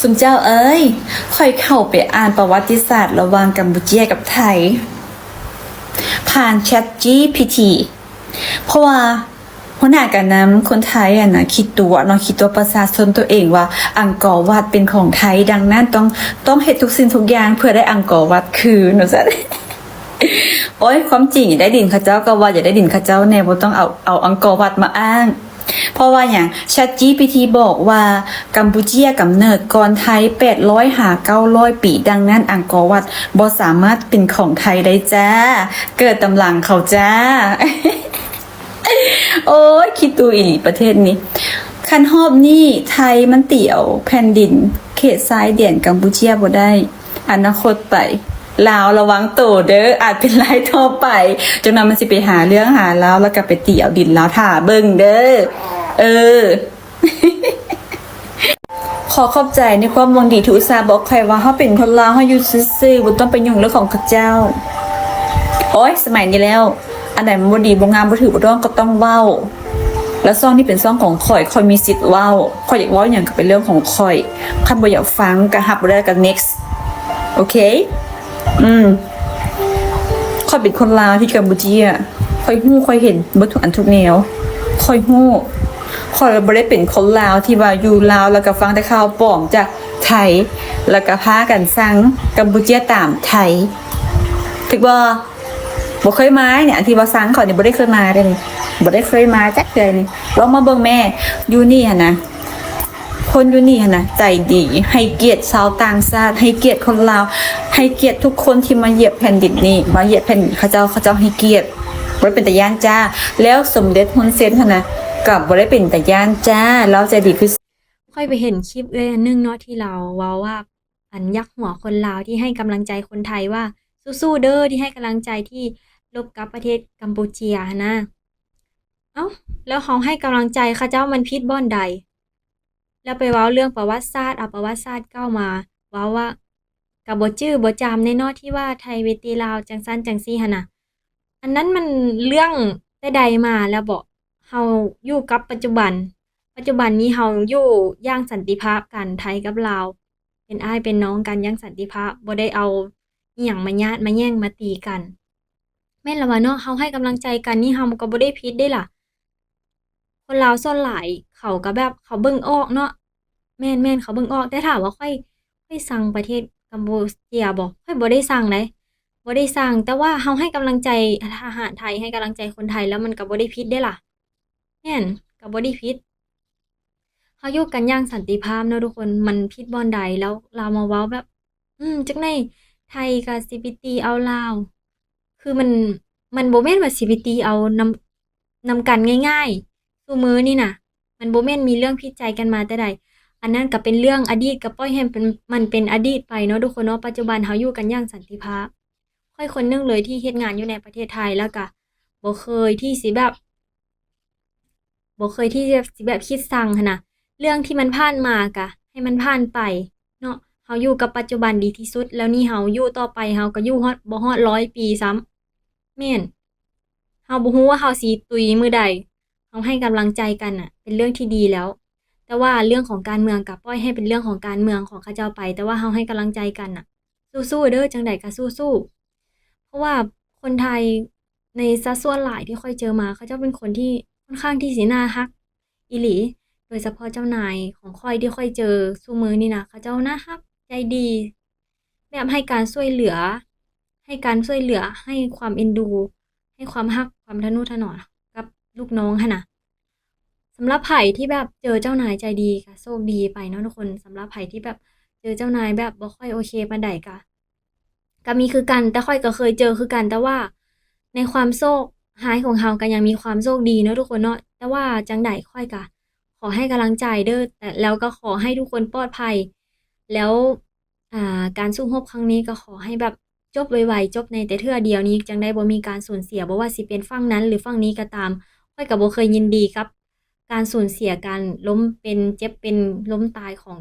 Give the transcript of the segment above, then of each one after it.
สุนเจ้าเอ้ยคอยเข้าไปอ่านประวัติศาสตร์ระหว่างกัมพูชีกับไทย ผ่าน Chat GPT เพราะว่าหัวหน้ากันน้ำคนไทยอะนะคิดตัวเนาะคิดตัวประชาชนตัวเองว่า อังกอร์วัดเป็นของไทยดังนั้นต้องต้องเฮ็ดทุกสิ่งทุกอย่างเพื่อได้อังกอร์วัดคืนหนูจะโอ้ยความจริงอย่าได้ดินข้าเจ้าก็ว่าอย่าได้ดินข้าเจ้าแน่บ่ต้องเอาเอาอังกอร์วัดมาอ้าง เพราะว่าอย่าง ChatGPT บอกว่ากัมพูชีกำเนิดก่อนไทย800หา900 ปี ดังนั้นอังกอร์วัดบ่สามารถเป็นของไทยได้จ้า เกิดตำหลังเขาจ้า โอ้ยคิดดูอีหลีประเทศนี้ คันหอบนี่ไทยมันเตี่ยว แผ่นดิน เขตซ้ายเดียนกัมพูชีบ่ได้ อนาคตไป ลาวระวังโตเด้ออาจเป็นไรทั่วไปจนนั้นมันสิไปหาเรื่องหาแลาวแล้วก็ไปเตี่ยวดินแลาวถ่าเบิ่งเด้อเออขอขอบใจในความวังดีทุสาบอกใครว่าเขาเป็นคนลาวเขาอยู่ซื่อๆบ่ต้องไปยุ่งเรื่องของข้าเจ้า โอ้ยสมัยนี้แล้ว อันไหนมันบดีบ่งามบ่ถือบ่ต้องก็ต้องเว้า แล้วซ่องที่เป็นซ่องของข่อยข่อยมีสิทธิ์เว้าข่อยอยากเว้าอย่างก็เป็นเรื่องของข่อยคันบ่อยากฟังก็หับบ่ได้ก็ next โอเค อืมข่อยเป็นคนลาวที่กัมพูชีอะข่อยฮู้ข่อยเห็นเบ่ทุกอันทุกแนวข่อยฮู้ข่อยบ่ได้เป็นคนลาวที่ว่าอยู่ลาวแล้วก็ฟังแต่ข่าวปลอมจากไทย แล้วก็พากันสั่งกัมพูชีตามไทยถึกบ่บ่เคยมาเนี่ยอันที่ว่าซังเขาเนี่ยบ่ได้เคยมาเลยบ่ได้เคยมาจักเลยนี่ลองมาเบิ่งแม่อยู่นี่หั่นนะ คนอยู่นี่นะใจดี ให้เกียรติชาวต่างชาติ ให้เกียรติคนลาว ให้เกียรติทุกคนที่มาเหยียบแผ่นดินนี้ มาเหยียบแผ่นดินเขาเจ้าเขาเจ้าให้เกียรติบ่ได้เป็นแต่ย่านจ้า แล้วสมเด็จฮุนเซนหั่นนะก็บ่ได้เป็นแต่ย่านจ้าแล้วใจดีคือค่อยไปเห็นคลิปเลยนหนึงเนาะที่เราว้าว่าอันยักหัวคนลาวที่ให้กำลังใจคนไทยว่าสู้ๆเด้อที่ให้กำลังใจที่ลบกับประเทศกัมพูเชียนะ เอ้า แล้วเขาให้กำลังใจเขาเจ้ามันพิษบ่อนใด แล้วไปเว้าเรื่องประวัติศาสตร์เอาประวัติศาสตร์เก้ามา เว้าว่ากับบ่จื้อบ่จำในนอที่ว่าไทยเวทีลาวจังซั่นจังซี่หั่นน่ะอันนั้นมันเรื่องใดมาแล้วบ่เฮาอยู่กับปัจจุบัน ปัจจุบันนี้เฮาอยู่ย่างสันติภาพกันไทยกับลาวเป็นอ้ายเป็นน้องกันย่างสันติภาพบ่ได้เอาอิหยังมาญาติมาแย่งมาตีกันแม่นละว่าเนาะเฮาให้กำลังใจกันนี่เฮาก็บ่ได้ผิดเด้ล่ะ คนลาวส่วนหลาย เขาก็แบบเขาเบิ่งออกเนาะแม่นๆเขาเบิ่งออกแต่ถามว่าค่อยค่อยสั่งประเทศกัมพูเชียบ่ค่อยบ่ได้สั่งเลยบ่ได้สั่งแต่ว่าเฮาให้กำลังใจทหารไทยให้กำลังใจคนไทยแล้วมันก็บ่ได้ผิดเด้ล่ะแม่นก็บ่ได้ผิดเขาอยู่กันอย่างสันติภาพเนาะทุกคนมันผิดบ่อนใดแล้วเรามาเว้าแบบ อืมจักในไทยกับสิไปตีเอาลาว คือมันมันบ่แม่นว่าสิไปตีเอานำนำกันง่ายๆซุมื้อนี่น่ะ มันโบแม่นมีเรื่องผิดใจกันมาแต่ใดอันนั้นก็เป็นเรื่องอดีตก็ปล่อยให้เป็นมันเป็นอดีตไปเนาะทุกคนเนาะปัจจุบันเขาอยู่กันอย่างสันติภาพ ค่อยคนนึงเลยที่เฮ็ดงานอยู่ในประเทศไทยแล้วก็บ่เคยที่สิแบบบ่เคยที่จะสิแบบคิดสั่งหนะเรื่องที่มันผ่านมากะ ให้มันผ่านไปเนาะเฮาอยู่กับปัจจุบันดีที่สุด แล้วนี่เฮาอยู่ต่อไปเฮาก็อยู่ฮอดบ่ฮอด100ปีซ้ำแม่นเฮาบ่ฮู้ว่าเฮาสิตุยมื้อใด เฮาให้กำลังใจกันน่ะ เป็นเรื่องที่ดีแล้ว แต่ว่าเรื่องของการเมืองก็ปล่อยให้เป็นเรื่องของการเมืองของเขาเจ้าไป แต่ว่าเฮาให้กำลังใจกันน่ะ สู้ๆเด้อจังใดก็สู้ๆเพราะว่าคนไทยในสัดส่วนหลายที่ค่อยเจอมาเขาเจ้าเป็นคนที่ค่อนข้างที่สิน่ารักอีหลีโดยเฉพาะเจ้านายของค่อยที่ค่อยเจอซุมื้อนี่นะเขาเจ้าน่ารักใจดี แบบให้การช่วยเหลือ ให้การช่วยเหลือให้ความเอ็นดู ให้ความรักความทะนุถนอม ลูกน้องหั้นน่ะสำหรับไผ่ที่แบบเจอเจ้านายใจดีก็โชคดีไปเนาะทุกคนสำหรับไผ่ที่แบบเจอเจ้านายแบบบ่ค่อยโอเคปานใดก็ก็มีคือกันแต่ค่อยก็เคยเจอคือกันแต่ว่าในความโชคร้ายของเราก็ยังมีความโชคดีเนาะทุกคนเนาะแต่ว่าจังใดค่อยก็ขอให้กำลังใจเด้อแต่แล้วก็ขอให้ทุกคนปลอดภัย แล้วอ่าการสู้รบครั้งนี้ก็ขอให้แบบจบไวๆจบในแต่เทื่อเดียวนี้จังได้บ่มีการสูญเสียบ่ว่าสิเป็นฝั่งนั้นหรือฝั่งนี้ก็ตาม ค่อยก็บ่เคยยินดีกับ การสูญเสียการล้มเป็นเจ็บเป็นล้มตายของ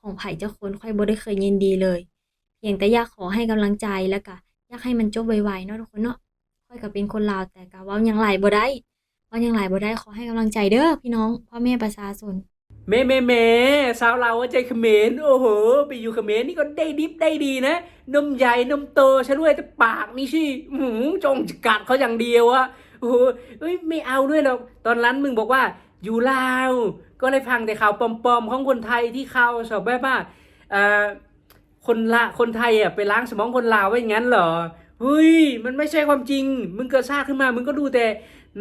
ของไผจักคนค่อยบ่ได้เคยยินดีเลย เพียงแต่อยากขอให้กำลังใจแล้วก็อยากให้มันจบไวๆเนาะทุกคนเนาะค่อยก็เป็นคนลาวแต่ก็เว้ายังหลายบ่ได้เว้ายังหลายบ่ได้ขอให้กำลังใจเด้อพี่น้องพ่อแม่ประชาชนแม่แม่แม่สาวเราวว่าใจเขมรโอ้โห ไปอยู่เขมรนี่ก็ได้ดิบได้ดีนะ นมใหญ่นมโตฉันด้วยแต่ปากนี่สิหืมจงกัดเขาอย่างเดียวอะ โอ้ยไม่เอาด้วยหรอกตอนนั้นมึงบอกว่าอยู่ลาว ก็เลยฟังแต่ข่าวปลอมๆของคนไทยที่ข่าวสอบแบบว่าเออคนละคนไทยอะไปล้างสมองคนลาวไว้อย่างนั้นเหรอเฮ้ยมันไม่ใช่ความจริง มึงเกิดชาติขึ้นมา มึงก็ดูแต่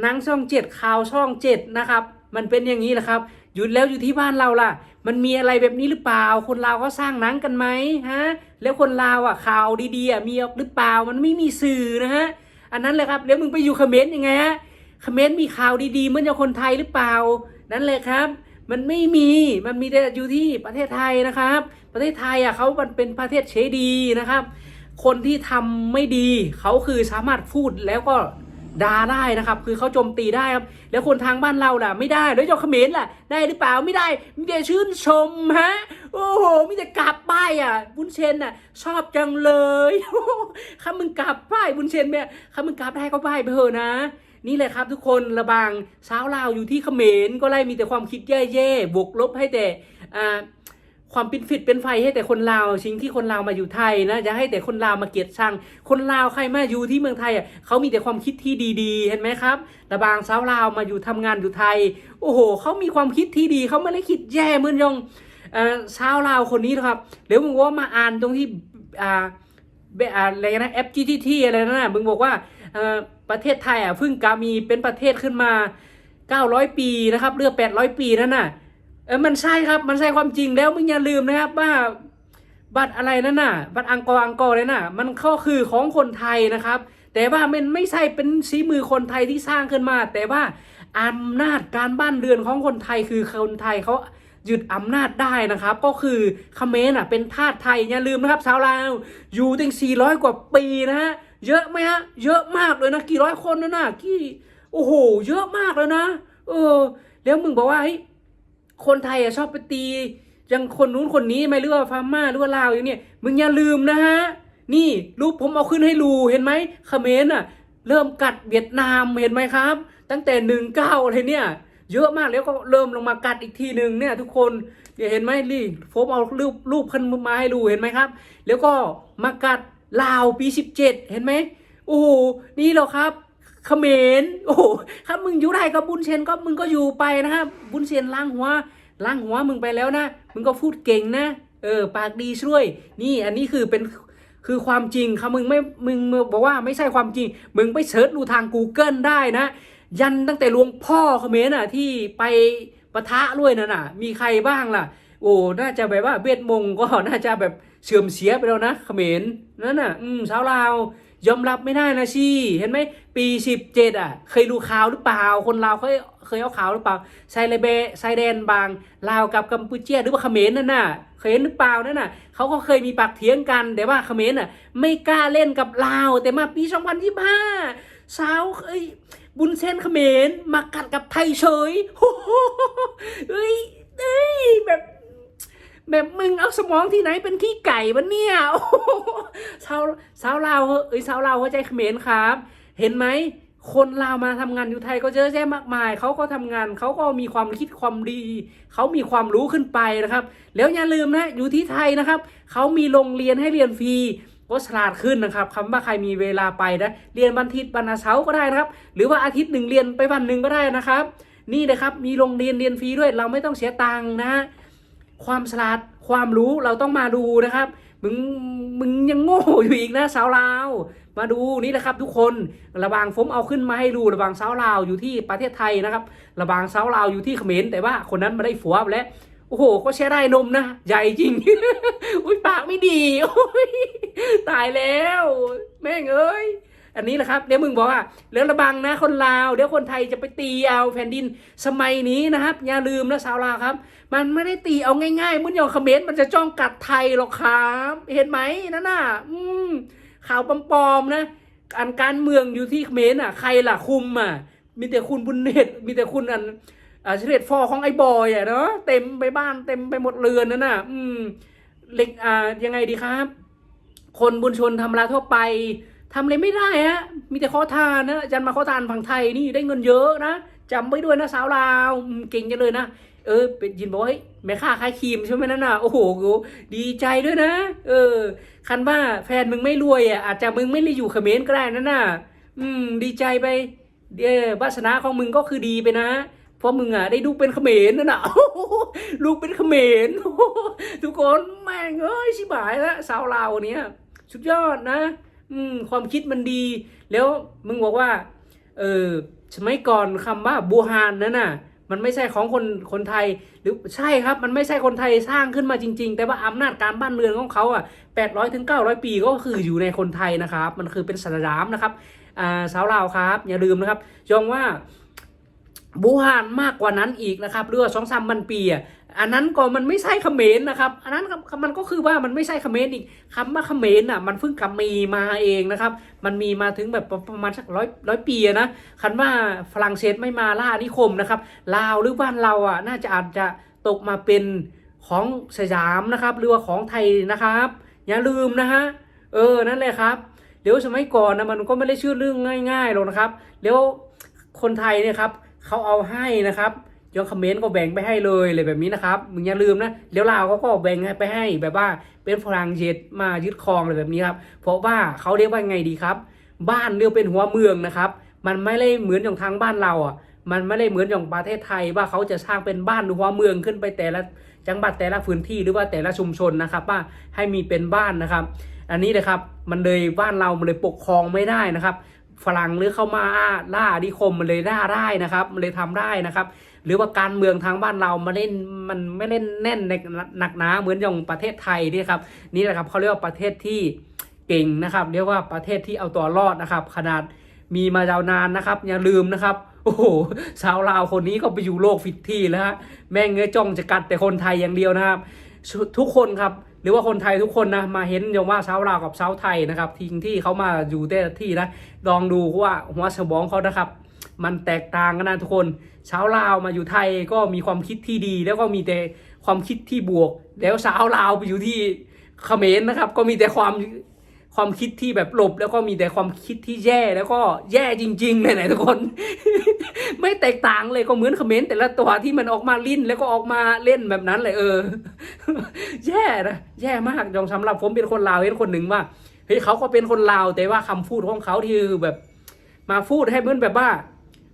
นังช่องเจ็ดข่าวช่องเจ็ดนะครับ มันเป็นอย่างนี้แหละครับหยุดแล้วอยู่ที่บ้านเราล่ะ มันมีอะไรแบบนี้หรือเปล่า คนลาวเขาสร้างหนังกันไหมฮะ แล้วคนลาวอะข่าวดีๆมีหรือเปล่า มันไม่มีสื่อนะฮะ อันนั้นแหละครับแล้วมึงไปอยู่เขมรยังไงฮะเขมรมีข่าวดีๆเหมือนจะคนไทยหรือเปล่า นั่นแหละครับ มันไม่มีมันมีแต่อยู่ที่ประเทศไทยนะครับ ประเทศไทยอะเขามันเป็นประเทศเชดีนะครับ คนที่ทำไม่ดีเขาคือสามารถพูดแล้วก็ ด่าได้นะครับ คือเขาโจมตีได้ครับ แล้วคนทางบ้านเราล่ะ ไม่ได้ แล้วเจ้าเขมรล่ะ ได้หรือเปล่า ไม่ได้ มีแต่ชื่นชมฮะ โอ้โห มีแต่กราบป้ายอะ บุญเชนอะ ชอบจังเลยข้ามึงกราบป้ายบุญเชนเนี่ยข้ามึงกราบได้ก็ป้ายไปเถอะนะ นี่แหละครับทุกคน ระบางสาวลาวอยู่ที่เขมร ก็ไล่มีแต่ความคิดแย่ๆ บวกลบให้แต่ อ่า ความเป็นฟิตเป็นไฟให้แต่คนลาวสิ่งที่คนลาวมาอยู่ไทยนะจะให้แต่คนลาวมาเกลียดชัง คนลาวใครมาอยู่ที่เมืองไทยอะเขามีแต่ความคิดที่ดีๆ เห็นไหมครับระบางสาวลาวมาอยู่ทำงานอยู่ไทย โอ้โหเขามีความคิดที่ดีเขาไม่ได้คิดแย่เหมือนยองเอ่อชาวลาวคนนี้นะครับเดี๋ยวมึงว่ามาอ่านตรงที่อ่าเอะอะไรนะ FGTT อะไรนั่นนะมึงบอกว่าเอ่อประเทศไทยอะเพิ่งกามีเป็นประเทศขึ้นมา 900 ปีนะครับเรือ800 ปีนั่นน่ะ อมันใช่ครับมันใช่ความจริงแล้วมึงอย่าลืมนะครับว่าบัตรอะไรนั่นน่ะ บัตรอังกอร์อังกอร์เลยน่ะ มันก็คือของคนไทยนะครับ แต่ว่ามันไม่ใช่เป็นสีมือคนไทยที่สร้างขึ้นมา แต่ว่าอำนาจการบ้านเรือนของคนไทยคือคนไทยเขายึดอำนาจได้นะครับ ก็คือเขมรอะเป็นทาสไทยอย่าลืมนะครับชาวลาวอยู่ตั้ง400 กว่าปีนะฮะเยอะไหมฮะเยอะมากเลยนะกี่ร้อยคนนะน่ะกี่โอ้โห เยอะมากเลยนะ เออ แล้วมึงบอกว่าเฮ้ย คนไทยอะชอบไปตียังคนนู้นคนนี้ไหมหรือว่าพม่าหรือว่าลาวอย่างเนี้ยมึงอย่าลืมนะฮะ นี่รูปผมเอาขึ้นให้ดูเห็นไหมเขมรน่ะ เริ่มกัดเวียดนามเห็นไหมครับ ตั้งแต่หนึ่งเก้าอะไรเนี่ย เยอะมากแล้วก็เริ่มลงมากัดอีกทีหนึ่งเนี่ย ทุกคนเดี๋ยวเห็นไหมลี่ผมเอารูปรูปขึ้นมาให้ดูเห็นไหมครับ แล้วก็มากัดลาวปีสิบเจ็ดเห็นไหมโอ้โหนี่เหรอครับ เขมรโอ้โหถ้ามึงอยู่ได้กับบุญเชนก็มึงก็อยู่ไปนะครับบุญเชนล้างหัวล้างหัวมึงไปแล้วนะ มึงก็พูดเก่งนะเออปากดีช่วย นี่อันนี้คือเป็นคือความจริงครับมึงไม่มึงบอกว่าไม่ใช่ความจริง มึงไปเสิร์ชดูทาง Google ได้นะ ยันตั้งแต่หลวงพ่อเขมรน่ะที่ไปปะทะด้วยนั่นน่ะ มีใครบ้างล่ะ โอ้น่าจะแบบว่าเวทมงก็น่าจะแบบเสื่อมเสียไปแล้วนะเขมรนั่นน่ะ อืมชาวลาว ยอมรับไม่ได้นะชี่เห็นไหมปีสิบเจ็ดอะ เคยดูข่าวหรือเปล่า คนลาวเคยเคยเอาข่าวหรือเปล่าชายเลเบชายแดนบางลาวกับกัมพูชาหรือว่าเขมรนั่นน่ะเคยเห็นหรือเปล่านั่นน่ะเขาก็เคยมีปากเถียงกัน แต่ว่าเขมรน่ะ ไม่กล้าเล่นกับลาว แต่มาปี2025สาวเอ้ยบุญเส้นเขมรมากัดกับไทยเฉยโอ้โหเอ้ยเอ้ยแบบ แบบมึงเอาสมองที่ไหนเป็นขี้ไก่วะเนี่ยโอ้โหชาวชาวลาวเอ้ยชาวลาวเข้าใจเขมรครับ เห็นไหมคนลาวมาทำงานอยู่ไทยก็เยอะแยะมากมาย เขาก็ทำงานเขาก็มีความคิดความดี เขามีความรู้ขึ้นไปนะครับ แล้วอย่าลืมนะอยู่ที่ไทยนะครับ เขามีโรงเรียนให้เรียนฟรีก็ฉลาดขึ้นนะครับคำว่าใครมีเวลาไปนะเรียนวันอาทิตย์วันอาเสาร์ก็ได้นะครับ หรือว่าอาทิตย์หนึ่งเรียนไปวันหนึ่งก็ได้นะครับ นี่เลยครับมีโรงเรียนเรียนฟรีด้วยเราไม่ต้องเสียตังค์นะฮะ ความฉลาดความรู้เราต้องมาดูนะครับ มึงมึงยังโง่อยู่อีกนะสาวลาว มาดูนี่แหละครับ ทุกคนระบางผมเอาขึ้นมาให้ดูระบางสาวลาวอยู่ที่ประเทศไทยนะครับระบางสาวลาวอยู่ที่เขมรแต่ว่าคนนั้นมาได้ผัวไปแล้วโอ้โห ก็ใช้ได้นมนะ ใหญ่จริง อุ้ยปากไม่ดี โอ้ย ตายแล้ว แม่งเอ้ย อันนี้แหละครับเดี๋ยวมึงบอกว่าแล้วระบังนะคนลาวเดี๋ยวคนไทยจะไปตีเอาแผ่นดินสมัยนี้นะครับ อย่าลืมนะสาวลาวครับ มันไม่ได้ตีเอาง่ายๆมันอย่างเขมรมันจะจ้องกัดไทยหรอกครับเห็นไหมนั่นน่ะอืมข่าวปลอมๆนะการการเมืองอยู่ที่เขมรอะใครล่ะคุมอะมีแต่คุณบุญเนตรมีแต่คุณอันอ่าเฉลดฟอของไอ้บอยอะเนาะเต็มไปบ้านเต็มไปหมดเรือนนั่นน่ะ อืมเล็กอ่ายังไงดีครับ คนบุญชนทำราทั่วไป ทำอะไรไม่ได้ฮะ มีแต่ขอทานนะอาจารย์มาขอทานฝั่งไทยนี่ได้เงินเยอะนะจำไว้ด้วยนะสาวลาวเก่งจังเลยนะ เออเป็นยินบอกว่าเฮ้ยแม่ค้าขายครีมใช่ไหมนั่นน่ะ โอ้โหดีใจด้วยนะ เออ คันว่าแฟนมึงไม่รวยอะ อาจจะมึงไม่ได้อยู่เขมรก็ได้นั่นน่ะ อืม ดีใจไปเออวาสนาของมึงก็คือดีไปนะเพราะมึงอะได้ลูกเป็นเขมรนั่นน่ะลูกเป็นเขมรทุกคนแม่งเอ้ยชิบหายแล้วสาวลาวเนี้ยสุดยอดนะ อืม ความคิดมันดี แล้วมึงบอกว่า เออสมัยก่อนคำว่าบูฮานนั่นน่ะ มันไม่ใช่ของคนคนไทย หรือใช่ครับ มันไม่ใช่คนไทยสร้างขึ้นมาจริง ๆ แต่ว่าอำนาจการบ้านเมืองของเขาอะ800ถึง900ปีก็คืออยู่ในคนไทยนะครับ มันคือเป็นสนามนะครับอ่าสาวลาวครับ อย่าลืมนะครับยองว่าบูฮานมากกว่านั้นอีกนะครับเรือสองสามพันปีอะ อันนั้นก็มันไม่ใช่เขมรนะครับ อันนั้นมันก็คือว่ามันไม่ใช่เขมรอีกคำว่าเขมรอะมันเพิ่งกำมีมาเองนะครับ มันมีมาถึงแบบประมาณสักร้อยร้อยปีนะคันว่าฝรั่งเศสไม่มาล่านิคมนะครับลาวหรือบ้านเราอะน่าจะอาจจะตกมาเป็นของสยามนะครับ หรือว่าของไทยนะครับ อย่าลืมนะฮะเออนั่นแหละครับเดี๋ยวสมัยก่อนนะมันก็ไม่ได้ชื่อเรื่องง่ายๆหรอกนะครับแล้วคนไทยเนี่ยครับเขาเอาให้นะครับ ยองคอมเมนต์ก็แบ่งไปให้เลยเลยแบบนี้นะครับ มึงอย่าลืมนะเดี๋ยวลาวเขาก็แบ่งให้ไปให้แบบว่าเป็นฝรั่งเศสมายึดครองอะไรแบบนี้ครับ เพราะว่าเขาเรียกว่าไงดีครับ บ้านเรียกเป็นหัวเมืองนะครับ มันไม่ได้เหมือนอย่างทางบ้านเราอะ มันไม่ได้เหมือนอย่างประเทศไทยว่าเขาจะสร้างเป็นบ้านหัวเมืองขึ้นไปแต่ละจังหวัดแต่ละพื้นที่หรือว่าแต่ละชุมชนนะครับว่าให้มีเป็นบ้านนะครับ อันนี้นะครับมันเลยบ้านเรามันเลยปกครองไม่ได้นะครับ ฝรั่งหรือเข้ามาล่าอาณานิคมมันเลยล่าได้นะครับ มันเลยทำได้นะครับ หรือว่าการเมืองทางบ้านเรามันเล่นมันไม่เล่นแน่นในหนักหนาเหมือนอย่างประเทศไทยนี่ครับนี่แหละครับเขาเรียกว่าประเทศที่เก่งนะครับ เรียกว่าประเทศที่เอาตัวรอดนะครับ ขนาดมีมายาวนานนะครับ อย่าลืมนะครับโอ้โหชาวลาวคนนี้ก็ไปอยู่โลกฟิตที่แล้วฮะแม่งเงยจ้องจะกัดแต่คนไทยอย่างเดียวนะครับ ทุกคนครับหรือว่าคนไทยทุกคนนะมาเห็นอย่างว่าชาวลาวกับชาวไทยนะครับทิ้งที่เขามาอยู่แต่ที่นะลองดูว่าหัวสมองเขานะครับ มันแตกต่างกันนะทุกคน ชาวลาวมาอยู่ไทยก็มีความคิดที่ดี แล้วก็มีแต่ความคิดที่บวก แล้วชาวลาวไปอยู่ที่เขมรนะครับ ก็มีแต่ความความคิดที่แบบหลบ แล้วก็มีแต่ความคิดที่แย่แล้วก็แย่จริงๆเลยนะทุกคน ไม่แตกต่างเลยก็เหมือนคอมเขมรแต่ละตัวที่มันออกมาลิ้นแล้วก็ออกมาเล่นแบบนั้นเลยเออ แย่นะแย่มากยองสำหรับผมเป็นคนลาวเห็นคนหนึ่งว่าเฮ้ยเขาก็เป็นคนลาวแต่ว่าคำพูดของเขาที่แบบ มาพูดให้เหมือนแบบว่า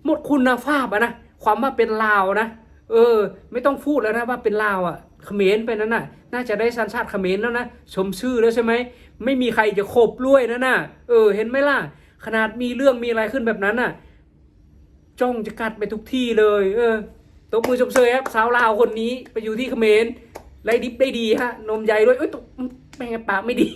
หมดคุณภาพอะนะ ความว่าเป็นลาวนะเออ ไม่ต้องพูดแล้วนะว่าเป็นลาวอะเขมรไปนั้นน่ะ น่าจะได้สัญชาติเขมรแล้วนะชมชื่อแล้วใช่ไหมไม่มีใครจะขบด้วยนะน่ะเออ เห็นไหมล่ะ ขนาดมีเรื่องมีอะไรขึ้นแบบนั้นน่ะ จ้องจะกัดไปทุกที่เลย เออตบมือชมเชยครับสาวลาวคนนี้ไปอยู่ที่เขมรไล่ดิบได้ดีฮะนมใหญ่ด้วยเอ้ยตกแม่งปากไม่ดี